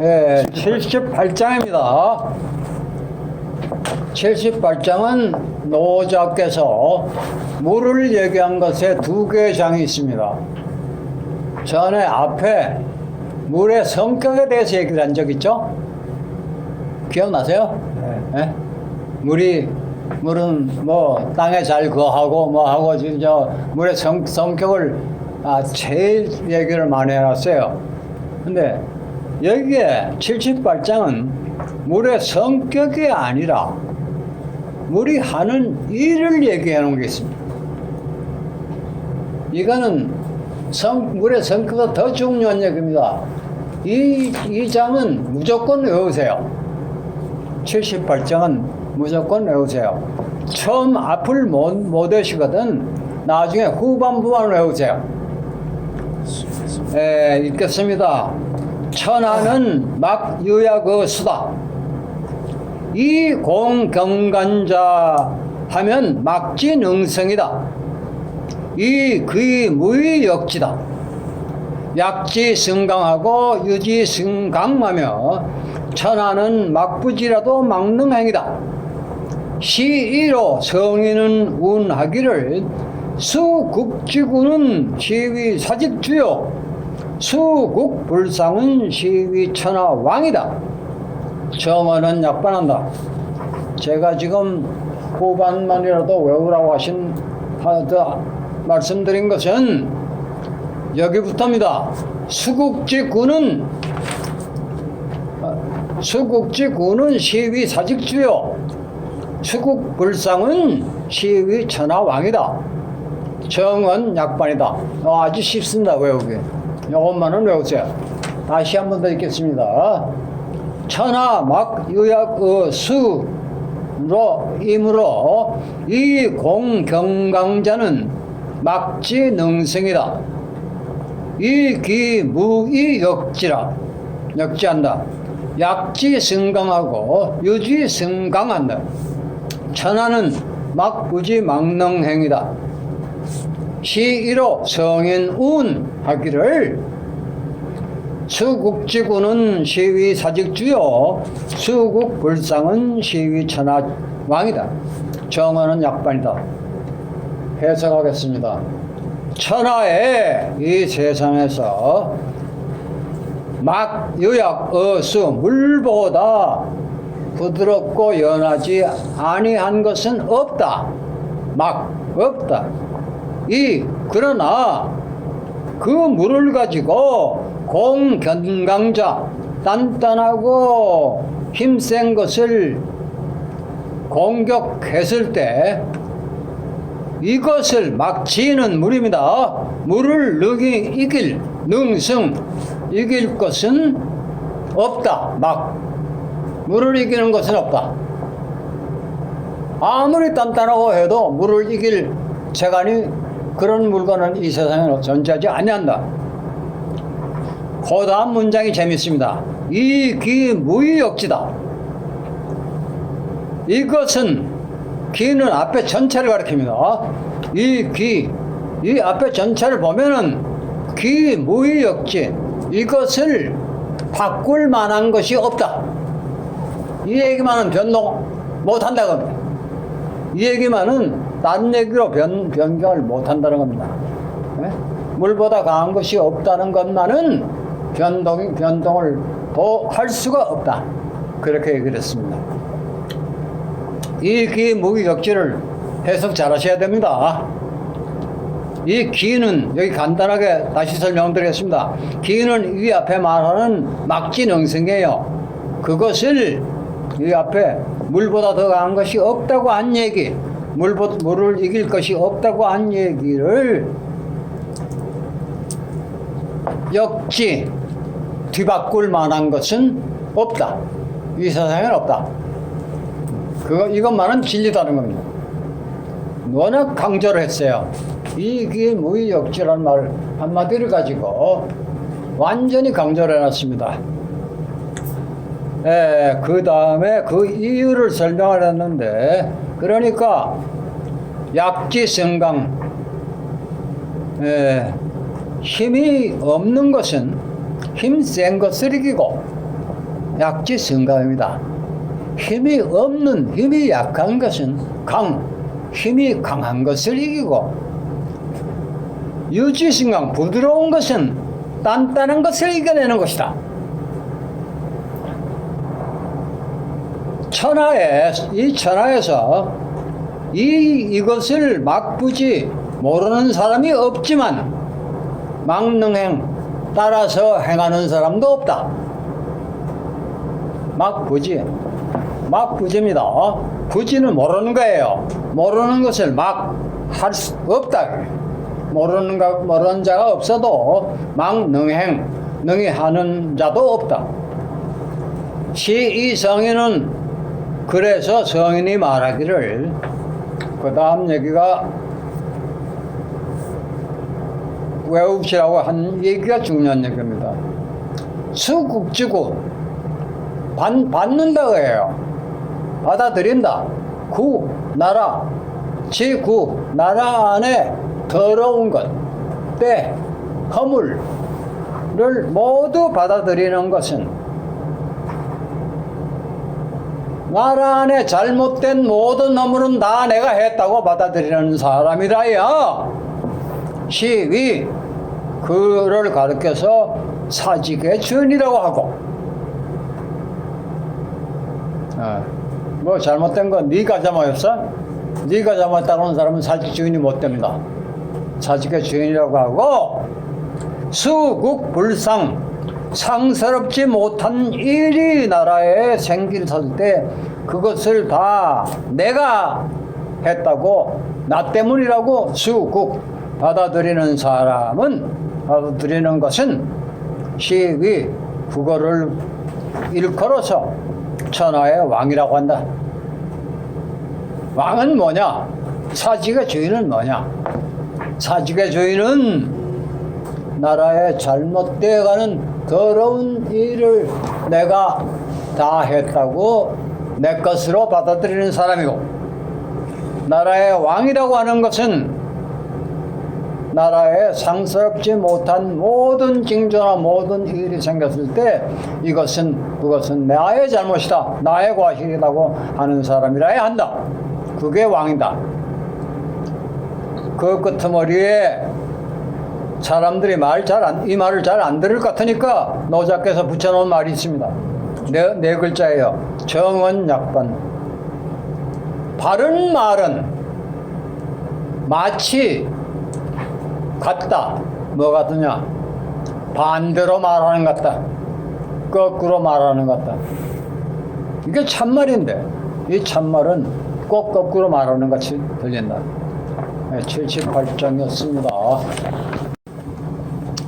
예, 78장입니다. 78장은 노자께서 물을 얘기한 것에 두 개의 장이 있습니다. 전에 앞에 물의 성격에 대해서 얘기를 한 적 있죠? 기억나세요? 예? 물이 물은 뭐 땅에 잘 거하고 뭐 하고 지금 저 물의 성, 성격을 아, 제일 얘기를 많이 해놨어요. 근데 여기에 78장은 물의 성격이 아니라 물이 하는 일을 놓은 게 있습니다. 이거는 성, 물의 성격보다 더 중요한 얘기입니다. 이, 이 장은 무조건 외우세요. 78장은 무조건 외우세요. 처음 앞을 못, 못 외시거든 나중에 후반부만 외우세요. 에, 읽겠습니다. 천하는 막 유야그 수다. 이 공경간자 하면 막지능성이다. 이 그의 무의역지다. 약지 승강하고 유지 승강하며 천하는 막부지라도 막는 행이다. 시이로 성인은 운하기를 수국지구는 시위 사직주요 수국불상은 시위 천하 왕이다. 정어는 약반한다. 제가 지금 후반만이라도 외우라고 하신 말씀드린 것은 여기부터입니다. 수국지구는 어, 수국지구는 시위 사직주요 수국불상은 시위 천하왕이다. 정은 약반이다. 어, 아주 쉽습니다 외우기. 이것만은 외우세요. 다시 한 번 더 읽겠습니다. 천하 막 유약 어, 수로 이므로 이 공경강자는 막지 능성이다. 이기 무이 역지라 역지한다. 약지 승강하고 유지 승강한다. 천하는 막부지 막능행이다. 시이로 성인 운 하기를 수국지구는 시위 사직주요 수국 불상은 시위 천하 왕이다. 정어는 약반이다. 해석하겠습니다. 천하에 이 세상에서 막 유약 어수 물보다 부드럽고 연하지 아니한 것은 없다. 막 없다. 이 그러나 그 물을 가지고 공견강자 단단하고 힘센 것을 공격했을 때 이것을 막 지는 물입니다. 물을 능히 이길 능성 이길 것은 없다. 막 물을 이기는 것은 없다. 아무리 단단하고 해도 물을 이길 재간이 그런 물건은 이 세상에 존재하지 아니한다. 그 다음 문장이 재밌습니다. 이기 무의역지다. 이것은 기는 앞에 전체를 가리킵니다. 이 기, 이 앞에 전체를 보면은 기 무의역지. 이것을 바꿀 만한 것이 없다. 이 얘기만은 변동 못한다 겁니다. 이 얘기만은 딴 얘기로 변, 변경을 못 한다는 겁니다. 예? 물보다 강한 것이 없다는 것만은 변동, 변동을 더 할 수가 없다. 그렇게 얘기를 했습니다. 이 기 무기격지를 해석 잘 하셔야 됩니다. 이 기는 여기 간단하게 다시 설명드리겠습니다. 기는 이 앞에 말하는 막지능성이에요. 그것을 이 앞에 물보다 더 강한 것이 없다고 한 얘기, 물보, 물을 이길 것이 없다고 한 얘기를 역지 뒤바꿀 만한 것은 없다. 이 세상에는 없다. 그거 이것만은 진리다는 겁니다. 워낙 강조를 했어요. 이게 무의역지라는 말 한마디를 가지고 완전히 강조를 해놨습니다. 예, 그 다음에 그 이유를 설명을 했는데, 그러니까 약지성강, 예, 힘이 없는 것은 힘센 것을 이기고, 약지 성감입니다. 힘이 없는, 힘이 약한 것은 강, 힘이 강한 것을 이기고, 유지신강, 부드러운 것은 단단한 것을 이겨내는 것이다. 천하에, 이 천하에서 이, 이것을 막부지 모르는 사람이 없지만, 막능행, 따라서 행하는 사람도 없다. 막부지. 막부지입니다. 부지는 모르는 거예요. 모르는 것을 막 할 수 없다. 모르는, 가, 모르는 자가 없어도 막능행, 능히 하는 자도 없다. 시이 성인은 그래서 성인이 말하기를 그 다음 얘기가 외웁시라고 한 얘기가 중요한 얘기입니다. 수국지구 받, 받는다고 해요. 받아들인다. 구 나라 지구 나라 안에 더러운 것, 때, 허물을 모두 받아들이는 것은 나라 안에 잘못된 모든 허물은 다 내가 했다고 받아들이는 사람이라야 시위 그를 가르쳐서 사직의 주인이라고 하고 어, 뭐 잘못된 건 네가 잘못했어? 네가 잘못했다는 사람은 사직 주인이 못 됩니다. 사직의 주인이라고 하고 수국불상 상스럽지 못한 일이 나라에 생길 때 그것을 다 내가 했다고 나 때문이라고 수국 받아들이는 사람은 받아들이는 것은 시위 국어를 일컬어서 천하의 왕이라고 한다. 왕은 뭐냐? 사직의 주인은 뭐냐? 사직의 주인은 나라에 잘못되어가는 더러운 일을 내가 다 했다고 내 것으로 받아들이는 사람이고 나라의 왕이라고 하는 것은 나라에 상스럽지 못한 모든 징조나 모든 일이 생겼을 때 이것은 그것은 나의 잘못이다 나의 과실이라고 하는 사람이라야 한다. 그게 왕이다. 그 끄트머리에 사람들이 말 잘 안, 이 말을 잘 안 들을 것 같으니까 노자께서 붙여놓은 말이 있습니다. 네, 네 글자예요. 정언 약반. 바른 말은 마치 같다. 뭐 같으냐? 반대로 말하는 것 같다. 거꾸로 말하는 것 같다. 이게 참말인데, 이 참말은 꼭 거꾸로 말하는 것 같이 들린다. 네, 78장이었습니다.